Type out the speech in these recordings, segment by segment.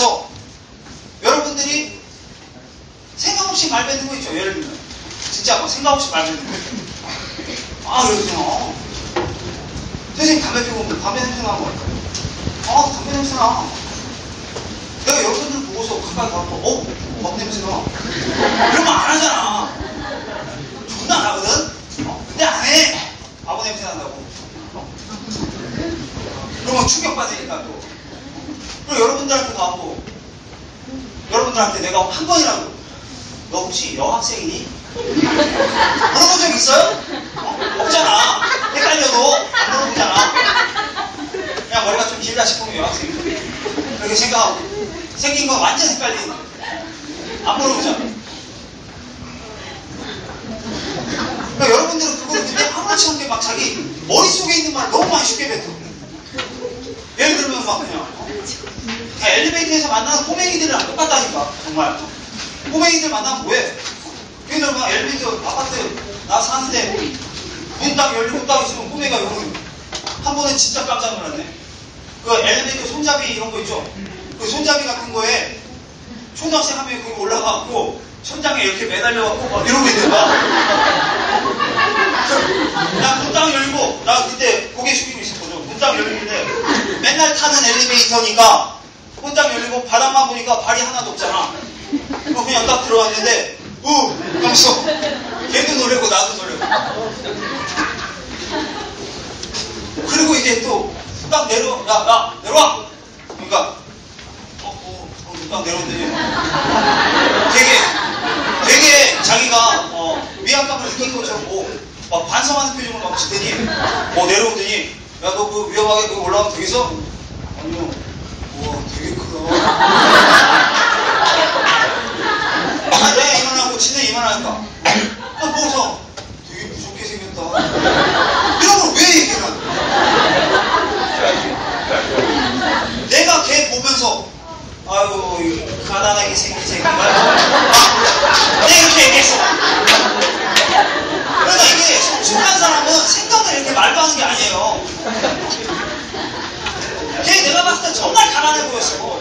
그래서 여러분들이 생각 없이 말 뱉는 거 있죠. 예를 들면 진짜 막 생각 없이 말 뱉는 거. 아 그러구나. 선생님 담배 피고 오면 담배 냄새 나는 거 같아요. 아 담배 냄새 나. 내가 여러분들 보고서 가까이 가고 어? 밥 냄새 나. 그러면 안 하잖아. 존나 나거든? 어, 근데 안 해. 바보 냄새 난다고. 어? 그러면 충격 받으니까 또. 그리고 여러분들한테 가고 여러분들한테 내가 한 번이라도 너 혹시 여학생이니? 물어본 적 있어요? 어? 없잖아. 헷갈려도 안 물어보잖아. 그냥 머리가 좀 길다 싶으면 여학생이니. 그렇게 생각하고 생긴 건 완전 헷갈리는 안 물어보잖아. 그러니까 여러분들은 그걸 근데 아무렇지 않게 막 자기 머릿속에 있는 말 너무 많이 쉽게 뱉어. 그냥. 엘리베이터에서 만나는 꼬맹이들이랑 똑같다니까 정말. 꼬맹이들 만나면 뭐해? 걔들 막 엘리베이터 아파트 나 사는데 문 딱 열리고 딱 있으면 꼬맹이가 이러고 한 번에 진짜 깜짝 놀랐네. 그 엘리베이터 손잡이 이런 거 있죠? 그 손잡이 같은 거에 초등학생 한 명이 거기 올라가고 천장에 이렇게 매달려갖고 막 이러고 있는 거야 나문 딱 열고 나 그때 고개 숙이고 있었거든 문 딱 열리는데 타는 엘리베이터니까 문 딱 열리고 바닥만 보니까 발이 하나도 없잖아. 그거 그냥 딱 들어왔는데 우! 하면서 걔도 놀래고 나도 놀래고. 그리고 이제 또 딱 내려 야, 야 내려와! 그러니까 어, 어, 어, 딱 내려오더니 되게 되게 자기가 어, 위압감을 느낀 것처럼 뭐, 막 반성하는 표정을 막 짓더니 어, 내려오더니 야 너 그 위험하게 그 올라가면 되겠어? 우와 되게 크다. 아, 내가 이만하고 진짜 이만하니까 아 보고서 되게 무섭게 생겼다. 이런 걸 왜 얘기를 거야? 내가 걔 보면서 아유 이 가난하게 생긴 새끼. 아, 내가 이렇게 얘기했어. 그러니까 이게 성숙한 사람은 생각을 이렇게 말도 하는 게 아니에요 걔 내가 봤을 때 정말 가난해 보였어.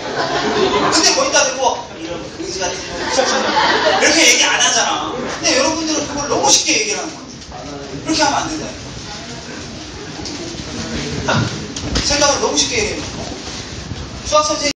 근데 거기다 대고 이런 그지 같은 거 이렇게 얘기 안 하잖아. 근데 여러분들은 그걸 너무 쉽게 얘기를 하는 거야. 그렇게 하면 안 된다. 생각을 너무 쉽게 얘기해 수학 선생님